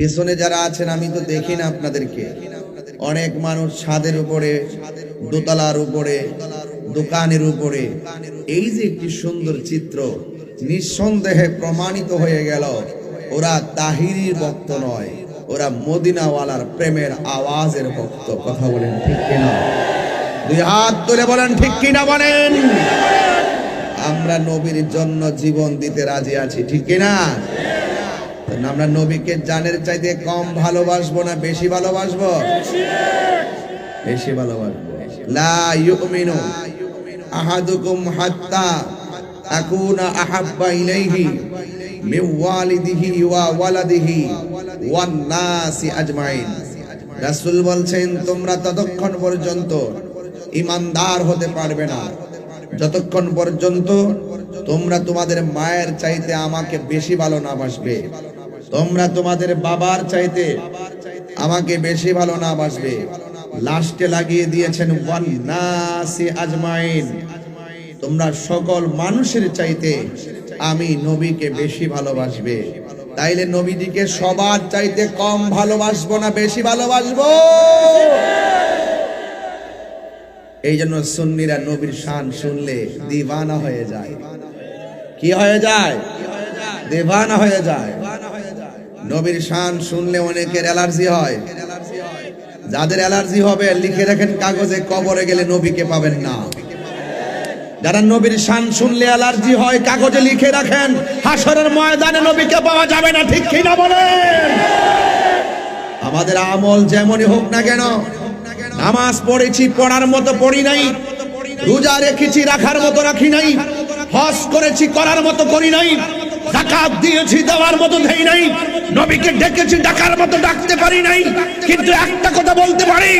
পেছনে যারা আছেন, আমি তো দেখি না আপনাদেরকে। অনেক মানুষ ছাদের উপরে, দোতলার উপরে, দোকানের উপরে। এই যে একটি সুন্দর চিত্র, নিঃসন্দেহে প্রমাণিত হয়ে গেল, ওরা তাহিরির ভক্ত নয়, ওরা মদিনাওয়ালার প্রেমের আওয়াজের ভক্ত। কথা বলেন ঠিক কিনা? দুই হাত তুলে বলেন, ঠিক কিনা বলেন? আমরা নবীর জন্য জীবন দিতে রাজি আছি, ঠিক কিনা? আমরা নবীকে জানের চাইতে কম ভালোবাসবো না, বেশি ভালোবাসবো? বেশি ভালোবাসবো। আহাদুকুম হাত্তা আকুনা আহাব্বা ইলাইহি মিন ওয়ালিদিহি ওয়া ওয়ালাদিহি ওয়ান নাসি আজমাইন। রাসূল বলছেন, তোমরা ততক্ষণ পর্যন্ত ইমানদার হতে পারবে না। যতক্ষণ পর্যন্ত তোমরা তোমাদের মায়ের চাইতে আমাকে বেশি ভালো না বাসবে। তোমরা তোমাদের বাবার চাইতে আমাকে বেশি ভালো না বাসবে। লাস্টে লাগিয়ে দিয়েছেন ওয়ান নাসি আজমাইন। তোমরা সকল মানুষের চাইতে আমি নবীকে বেশি ভালোবাসবে। তাইলে নবীজিকে সবার চাইতে কম ভালোবাসবো না বেশি ভালোবাসবো? এই জন্য সুন্নিরা নবীর শান শুনলে দিবানা হয়ে যায়। কি হয়ে যায়? দেবানা হয়ে যায়। নবীর শান শুনলে অনেকের অ্যালার্জি হয়। যাদের অ্যালার্জি হবে, লিখে রাখেন কাগজে, কবরে গেলে নবীকে পাবেন না। যারা নবীর শান শুনলে অ্যালার্জি হয়, কাগজে লিখে রাখেন হাসরের ময়দানে নবীকে পাওয়া যাবে না, ঠিক কিনা বলেন? আমাদের আমল যেমনই হোক না কেন, নামাজ পড়েছি, পড়ার মতো পড়ি নাই, রোজা রেখেছি, রাখার মতো রাখি নাই, হজ করেছি, করার মতো করি নাই জাকাত দিয়েছি, দেওয়ার মতো দেই নাই। নবীকে ডেকেছি, ডাকার মতো ডাকতে পারি নাই। কিন্তু একটা কথা বলতে পারি,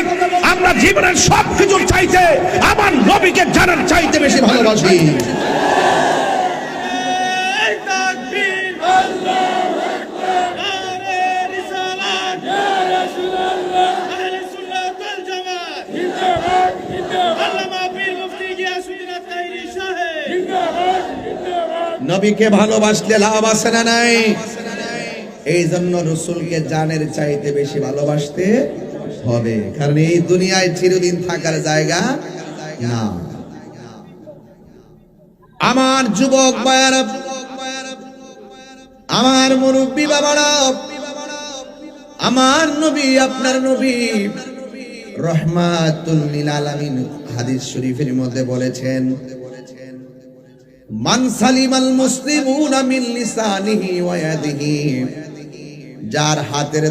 আমরা জীবনের সব কিছু চাইতে আমার নবীকে জানার চাইতে বেশি ভালোবাসি। নবীকে ভালোবাসলে লাভ আছে না নাই? এই জন্য রসুলকে জানের চাইতে বেশি ভালোবাসতে হবে। কারণ এই দুনিয়ায় চিরদিন থাকার জায়গা না। আমার যুবক আমার মুরব্বী বাবারা, আমার নবী, আপনার নবী রহমাতুল লিল আলামিন হাদিস শরীফের মধ্যে বলেছেন মান সালিমাল মুসলিমুনা মিন লিসানিহি ওয়া ইয়াদিহি যার হাতের